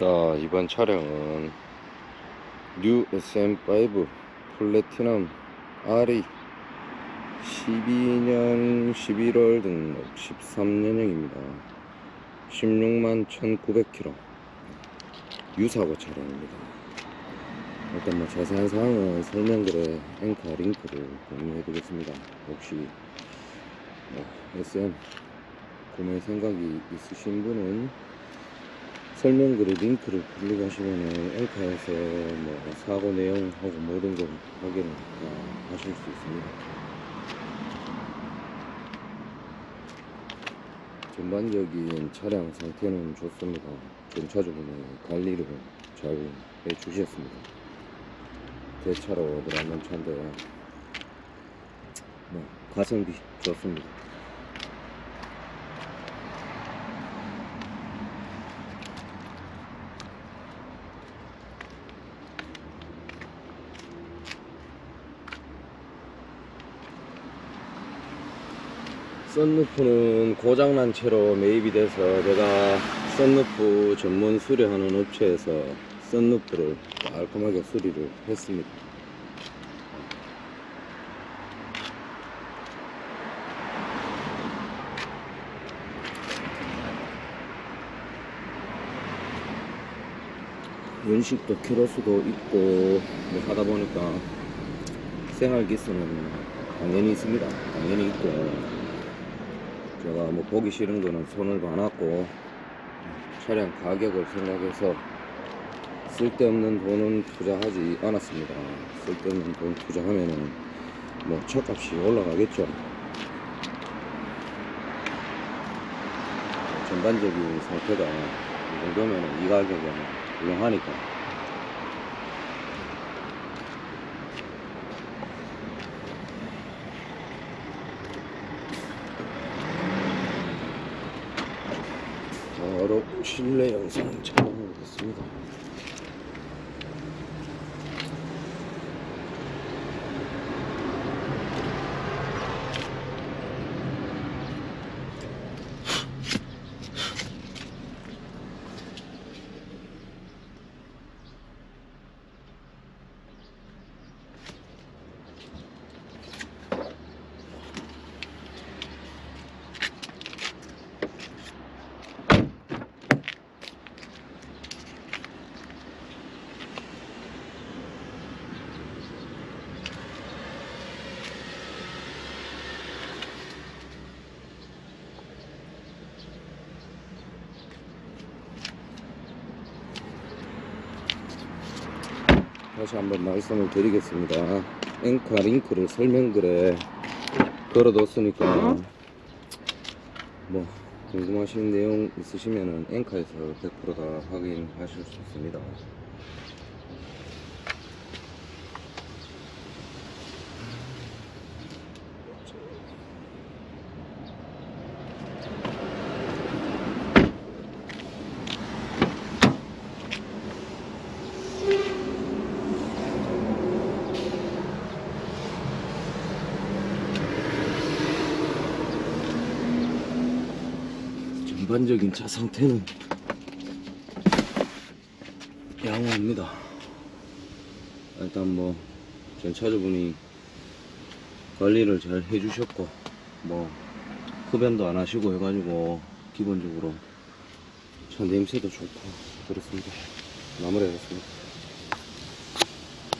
자 이번 차량은 뉴 SM5 플래티넘 RE 12년 11월 등록 13년형입니다. 16만 1900km 유사고 차량입니다. 일단 뭐 자세한 사항은 설명글에 앵카 링크를 공유해 두겠습니다. 혹시 뭐 SM 구매 생각이 있으신 분은 설명글에 링크를 클릭하시면은 앵카에서 뭐 사고 내용하고 모든 걸 확인을 다 하실 수 있습니다. 전반적인 차량 상태는 좋습니다. 전차주분의 관리를 잘 해주셨습니다. 대차로 들어가는 차인데 뭐 가성비 좋습니다. 썬루프는 고장난 채로 매입이 돼서 제가 썬루프 전문 수리하는 업체에서 썬루프를 깔끔하게 수리를 했습니다. 연식도 키로수도 있고 뭐 하다 보니까 생활 기수는 당연히 있습니다. 당연히 있고 제가 뭐 보기 싫은 거는 손을 봐놨고 차량 가격을 생각해서 쓸데없는 돈은 투자하지 않았습니다. 쓸데없는 돈 투자하면은 뭐 차값이 올라가겠죠. 전반적인 상태가 이 정도면은 이 가격은 훌륭하니까. 바로 실내 영상 촬영하겠습니다. 다시 한번 말씀을 드리겠습니다. 앵카 링크를 설명글에 걸어뒀으니까 뭐 궁금하신 내용 있으시면은 앵카에서 100%다 확인하실 수 있습니다. 전반적인 차 상태는 양호합니다. 일단 뭐 전 차주분이 관리를 잘 해주셨고 뭐 흡연도 안 하시고 해가지고 기본적으로 차 냄새도 좋고 그렇습니다. 마무리하겠습니다.